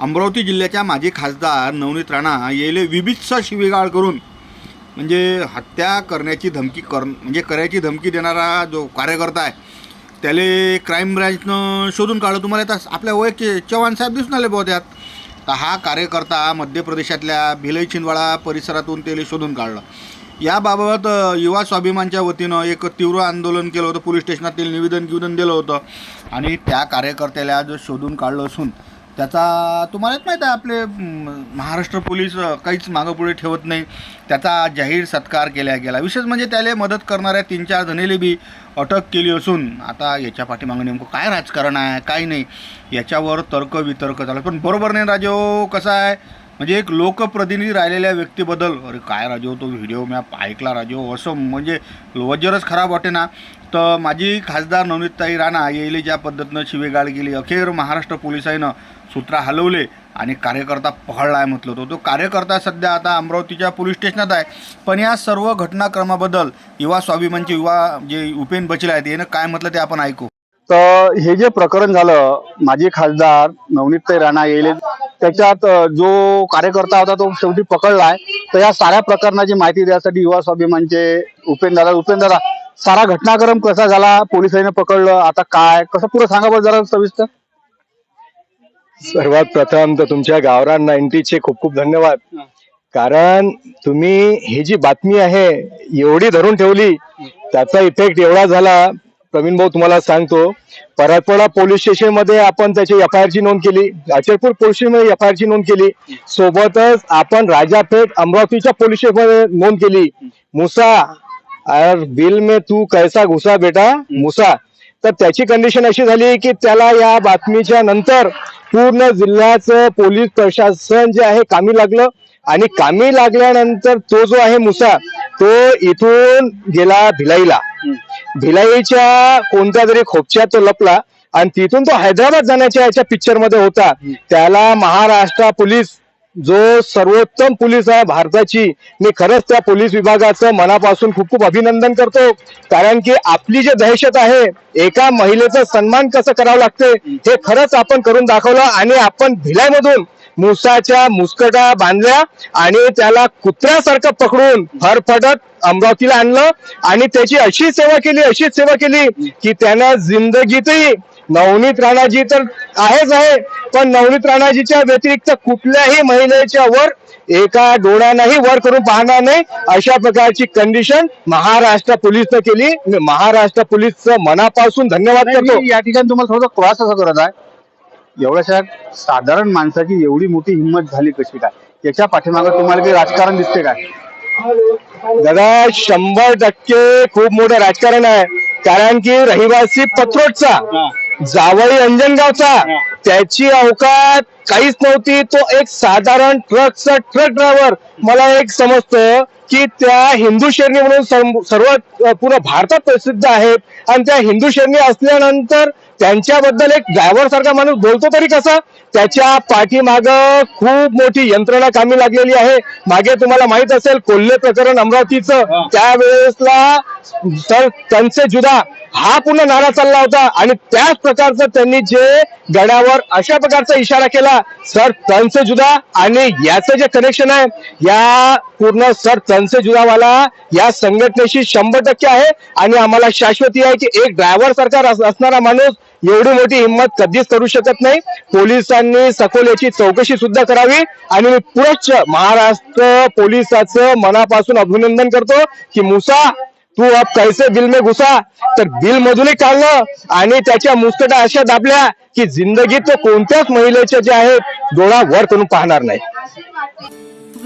अमरावती जिल्ह्याच्या माजी खासदार नवनीत राणा येले विभित्स शिवेगाळ करून म्हणजे हत्या करण्याची धमकी कर म्हणजे करायची धमकी देणारा जो कार्यकर्ता आहे त्याले क्राईम ब्रँचनं शोधून काढलं. तुम्हाला आता आपल्या ओळखचे चव्हाण साहेब दिसून आले बहुत त्यात. तर हा कार्यकर्ता मध्य प्रदेशातल्या भिलई छिंदवाडा परिसरातून त्याला शोधून काढलं. याबाबत युवा स्वाभिमानच्या वतीनं एक तीव्र आंदोलन केलं होतं. पोलीस स्टेशनातील निवेदन निवेदन दिलं होतं. आणि त्या कार्यकर्त्याला जो शोधून काढलं असून त्याचा तुम्हालाच माहीत आहे आपले महाराष्ट्र पोलीस काहीच मागं पुढे ठेवत नाही. त्याचा जाहीर सत्कार केला गेला. विशेष म्हणजे त्याला मदत करणाऱ्या तीन चार जणेले बी अटक केली असून आता याच्या पाठीमागं नेमकं काय राजकारण आहे काय नाही याच्यावर तर्क वितर्क झाला पण बरोबर नाही राजो कसं आहे? म्हणजे एक लोकप्रतिनिधी राहिलेल्या व्यक्तीबद्दल अरे काय राजो तो व्हिडिओ मी ऐकला राजो. असं म्हणजे वजरच खराब वाटे ना. तर माझी खासदार नवनीतताई राणा येईले ज्या पद्धतीनं शिवेगाळ केली अखेर महाराष्ट्र पोलिसांनं सूत्र हलवले आणि कार्यकर्ता पकडला आहे म्हटलं होतं. तो कार्यकर्ता सध्या आता अमरावतीच्या पोलीस स्टेशनात आहे. पण या सर्व घटनाक्रमाबद्दल युवा स्वाभिमानचे युवा जे उपेन बचले आहेत यानं काय म्हटलं ते आपण ऐकू. तर हे जे प्रकरण झालं माजी खासदार नवनीत राणा येईल त्याच्यात जो कार्यकर्ता होता तो शेवटी पकडलाय. तर या साऱ्या प्रकरणाची माहिती द्यासाठी युवा स्वाभिमानचे उपेंद्र उपेंद्र सारा घटनाक्रम कसा झाला? पोलिसांनी पकडलं. आता काय? कसं पुरं सांगा बरं जरा सविस्तर. सर्वात प्रथम तर तुमच्या गावरान नाईन्टीचे खूप खूप धन्यवाद. कारण तुम्ही ही जी बातमी आहे एवढी धरून ठेवली त्याचा इफेक्ट एवढा झाला प्रवीण भाऊ तुम्हाला सांगतो परतवाडा पोलीस स्टेशनमध्ये आपण त्याची एफ आय आर ची नोंद केली अचलपूर पोलीस स्टेशनमध्ये एफ आय आर ची नोंद केली. सोबतच आपण राजापेठ अमरावतीच्या पोलीस स्टेशनमध्ये नोंद केली. मुसा और बिल में तू कैसा घुसा बेटा? मुसा. तर त्याची कंडिशन अशी झाली की त्याला या बातमीच्या नंतर पूर्ण जिल्ह्याचं पोलीस प्रशासन जे आहे कामी लागलं. आणि कामी लागल्यानंतर तो जो आहे मुसा तो इथून गेला भिलाईला. भिलाईच्या कोणत्या तरी खोपच्यात तो लपला आणि तिथून तो हैदराबाद जाण्याच्या याच्या पिक्चरमध्ये होता त्याला महाराष्ट्र पोलीस जो सर्वोत्तम पोलीस आहे भारताची मी खरंच त्या पोलीस विभागाचं मनापासून खूप खूप अभिनंदन करतो. कारण की आपली जे दहशत आहे एका महिलेचा सन्मान कसं करावं लागते हे खरंच आपण करून दाखवलं आणि आपण भिलाईमधून मुसाच्या मुस्कटा बांधल्या आणि त्याला कुत्र्यासारखं पकडून फरफटत अमरावतीला आणलं. आणि त्याची अशी सेवा केली अशी सेवा केली की त्यानं जिंदगीतही नवनीत राणाजी तर आहेच आहे पण नवनीत राणाजीच्या व्यतिरिक्त कुठल्याही महिलेच्या वर एका डोळ्यानंही वर करून पाहणार नाही. अशा प्रकारची कंडिशन महाराष्ट्र पोलीसनं केली. महाराष्ट्र पोलीसचं मनापासून धन्यवाद करतो. या ठिकाणी तुम्हाला थोडं क्रॉस असं करत आहे. एवढ्याशा साधारण माणसाची एवढी मोठी हिंमत झाली कशी काय? याच्या पाठीमागे तुम्हाला काही राजकारण दिसते काय? दादा शंभर टक्के खूप मोठं राजकारण आहे. कारण की रहिवासी पत्रोटचा जावई अंजनगावचा त्याची अवकात काहीच नव्हती. तो एक साधारण ट्रकचा ट्रक ड्रायव्हर. मला एक समजतं की त्या हिंदू शेरणी म्हणून सर्व सर्व पूर्ण भारतात प्रसिद्ध आहेत. आणि त्या हिंदू शेरणी असल्यानंतर त्यांच्याबद्दल एक ड्रायव्हर सारखा माणूस बोलतो तरी कसा? त्याच्या पाठीमाग खूप मोठी यंत्रणा कामी लागलेली आहे. मागे तुम्हाला माहीत असेल कोल्हे प्रकरण अमरावतीचं. त्यावेळेसला सर त्यांचे जुदा हा पूर्ण नारा चालला होता आणि त्याच प्रकारचं त्यांनी जे गडावर अशा प्रकारचा इशारा केला सर तनसे जुदा आणि याचं जे कनेक्शन आहे या पूर्ण सर तनसे जुदावाला या संघटनेशी शंभर टक्के आहे आणि आम्हाला शाश्वती आहे की एक ड्रायव्हर सरकार असणारा माणूस एवढी मोठी हिंमत कधीच करू शकत नाही. पोलिसांनी सखोल याची चौकशी सुद्धा करावी आणि मी पुरच महाराष्ट्र पोलिसाचं मनापासून अभिनंदन करतो की मुसा तू अब कैसे बिल में घुसा? तर बिल मधूनही काढलं आणि त्याच्या मुस्कटा अशा दाबल्या की जिंदगीत तो कोणत्याच महिलेच्या जे आहेत डोळा वर करून पाहणार नाही.